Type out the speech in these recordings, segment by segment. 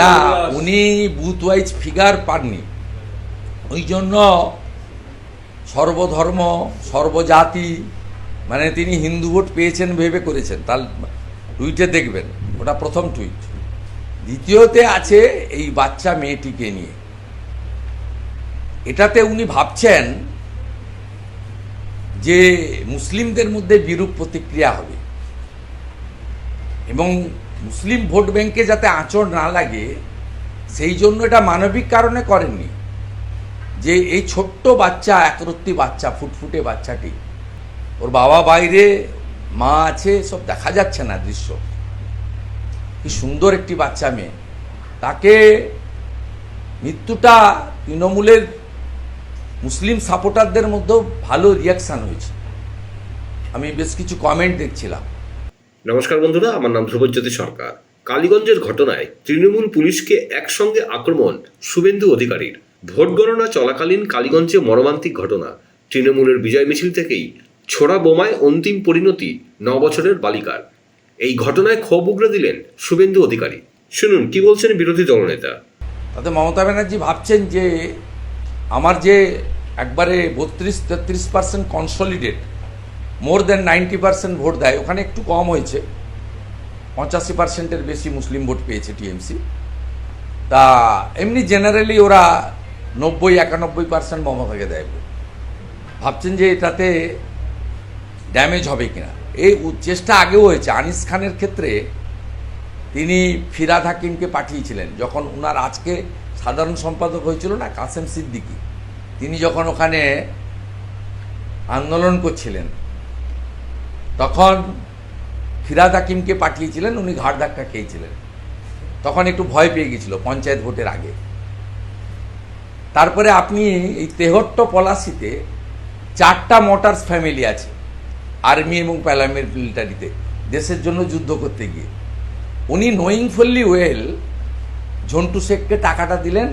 না, উনি booth wise figure পাননি। ওই জন্য সর্বধর্ম, সর্বজাতি মানে তিনি হিন্দু ভোট পেয়েছেন ভেবে করেছেন। তার টুইটে দেখবেন, ওটা প্রথম টুইট দ্বিতীয়তে আছে এই বাচ্চা মেয়েটিকে নিয়ে। এটাতে উনি ভাবছেন যে মুসলিমদের মধ্যে বিরূপ প্রতিক্রিয়া হবে। এবং মুসলিম ভোট ব্যাংকে যাতে আঁচড় না লাগে, সেই জন্য এটা মানবিক কারণে করেননি। যে এই ছোট্ট বাচ্চা, একরত্তি বাচ্চা, ফুটফুটে বাচ্চাটি, ওর বাবা বাইরে, মা আছে, সব দেখা যাচ্ছে না দৃশ্য। কি সুন্দর একটি বাচ্চা মেয়ে। তাকে মৃত্যুটা তৃণমূলের মুসলিম সাপোর্টারদের মধ্যেও ভালো রিয়াকশান হয়েছে। আমি বেশ কিছু কমেন্ট দেখছিলাম। নমস্কার বন্ধুরা, আমার নাম ধ্রুবজ্যোতি সরকার। কালীগঞ্জের ঘটনায় তৃণমূল পুলিশকে একসঙ্গে আক্রমণ শুভেন্দু অধিকারীর। ভোট গণনা চলাকালীন কালীগঞ্জে মর্মান্তিক ঘটনা। তৃণমূলের বিজয় মিছিল থেকেই ছোড়া বোমায় অন্তিম পরিণতি ন বছরের বালিকার। এই ঘটনায় ক্ষোভ উগড়ে দিলেন শুভেন্দু অধিকারী। শুনুন, কি বলছেন বিরোধী দলনেতা? তাতে মমতা ব্যানার্জি ভাবছেন যে, আমার যে একবারে বত্রিশ তেত্রিশ percent consolidate more than ninety percent vote দেয়। ওখানে একটু কম হয়েছে। পঁচাশি পার্সেন্টের বেশি মুসলিম ভোট পেয়েছে টিএমসি। তা এমনি জেনারেলি ওরা নব্বই, একানব্বই পার্সেন্ট মমতাকে দেয়। ভাবছেন যে এটাতে ড্যামেজ হবে কিনা। এই চেষ্টা আগেও হয়েছে। আনিস খানের ক্ষেত্রে তিনি ফিরাদ হাকিমকে পাঠিয়েছিলেন। যখন ওনার আজকে সাধারণ সম্পাদক হয়েছিল না, কাসেম সিদ্দিকি। তিনি যখন ওখানে আন্দোলন করছিলেন তখন ফিরাদ হাকিমকে পাঠিয়েছিলেন, উনি ঘাড় ধাক্কা খেয়েছিলেন। তখন একটু ভয় পেয়ে গেছিল পঞ্চায়েত ভোটের আগে। তারপরে আপনি এই তেহট্ট পলাশিতে চারটা মোটরস ফ্যামিলি আছে, আর্মি এবং প্যালামের মিলিটারিতে দেশের জন্য যুদ্ধ করতে গিয়ে। উনি নোয়িং ফুললি ওয়েল ঝন্টু শেখকে টাকাটা দিলেন।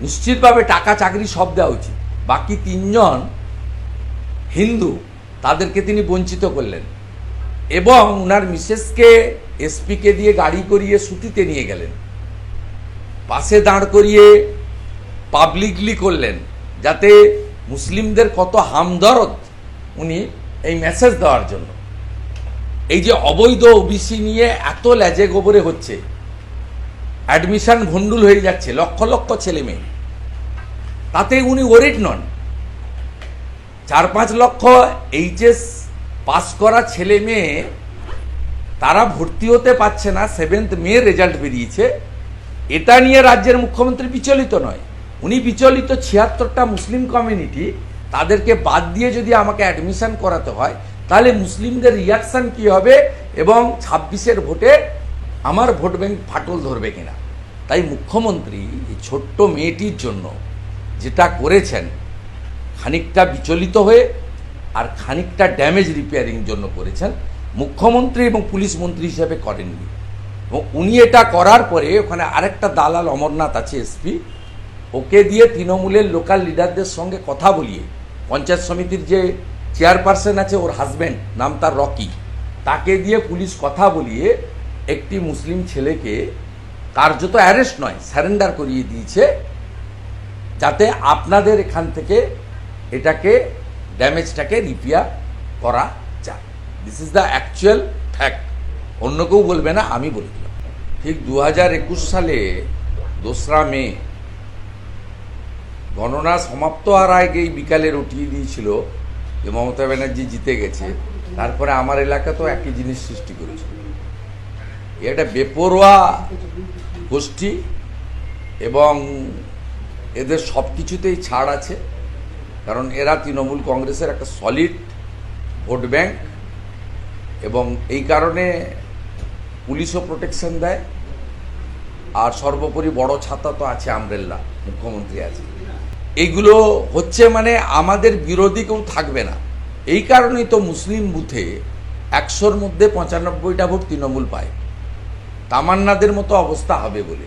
নিশ্চিতভাবে টাকা চাকরি সব দেওয়া উচিত। বাকি তিনজন হিন্দু। তাদেরকে তিনি বঞ্চিত করলেন। এবং ওনার মিসেসকে এসপিকে দিয়ে গাড়ি করিয়ে সুতিতে নিয়ে গেলেন। পাশে দাঁড় করিয়ে পাবলিকলি করলেন, যাতে মুসলিমদের কত হামদরদ উনি এই মেসেজ দেওয়ার জন্য। এই যে অবৈধ ওবিসি নিয়ে এত ল্যাজে গোবরে হচ্ছে, অ্যাডমিশন ভণ্ডুল হয়ে যাচ্ছে, লক্ষ লক্ষ ছেলে মেয়ে তাতে উনি ওরিড নন। চার পাঁচ লক্ষ এইচএস পাস করা ছেলে মেয়ে, তারা ভর্তি হতে পারছে না সেভেন্থ মে রেজাল্ট বেরিয়েছে। এটা নিয়ে রাজ্যের মুখ্যমন্ত্রী বিচলিত নয়। উনি বিচলিত ছিয়াত্তরটা মুসলিম কমিউনিটি তাদেরকে বাদ দিয়ে যদি আমাকে অ্যাডমিশন করাতে হয়, তাহলে মুসলিমদের রিয়াকশন কি হবে এবং ছাব্বিশের ভোটে আমার ভোট ব্যাংক ফাটল ধরবে কিনা? তাই মুখ্যমন্ত্রী এই ছোট্ট মেয়েটির জন্য যেটা করেছেন খানিকটা বিচলিত হয়ে আর খানিকটা ড্যামেজ রিপেয়ারিং জন্য করেছেন। মুখ্যমন্ত্রী এবং পুলিশ মন্ত্রী হিসেবে করেননি। এবং উনি এটা করার পরে ওখানে আরেকটা দালাল অমরনাথ আছে এসপি ওকে দিয়ে তৃণমূলের লোকাল লিডারদের সঙ্গে কথা বলিয়ে, পঞ্চায়েত সমিতির যে চেয়ারপারসন আছে ওর হাজব্যান্ড নাম তার রকি, তাকে দিয়ে পুলিশ কথা বলিয়ে একটি মুসলিম ছেলেকে কার্যত অ্যারেস্ট নয় স্যারেন্ডার করিয়ে দিয়েছে, যাতে আপনাদের এখান থেকে এটাকে, ড্যামেজটাকে রিপেয়ার করা যায়। This is the actual fact অন্য কেউ বলবে না, আমি বলে দিলাম। ঠিক দু হাজার একুশ সালে দোসরা মে, গণনা সমাপ্ত হওয়ার আগেই বিকালে উঠিয়ে দিয়েছিল যে মমতা ব্যানার্জি জিতে গেছে। তারপরে আমার এলাকাতেও একই জিনিস সৃষ্টি করেছিল এটা বেপরোয়া গোষ্ঠী এবং এদের সব কিছুতেই ছাড় আছে। কারণ এরা তৃণমূল কংগ্রেসের একটা সলিড ভোট ব্যাংক এবং এই কারণে পুলিশও প্রোটেকশন দেয়। আর সর্বোপরি বড় ছাতা তো আছে আমরেল্লা মুখ্যমন্ত্রী আছে। এইগুলো হচ্ছে মানে আমাদের বিরোধী কেউ থাকবে না। এই কারণেই তো মুসলিম বুথে একশোর মধ্যে পঁচানব্বইটা ভোট তৃণমূল পায়। তামান্নাদের মতো অবস্থা হবে বলে।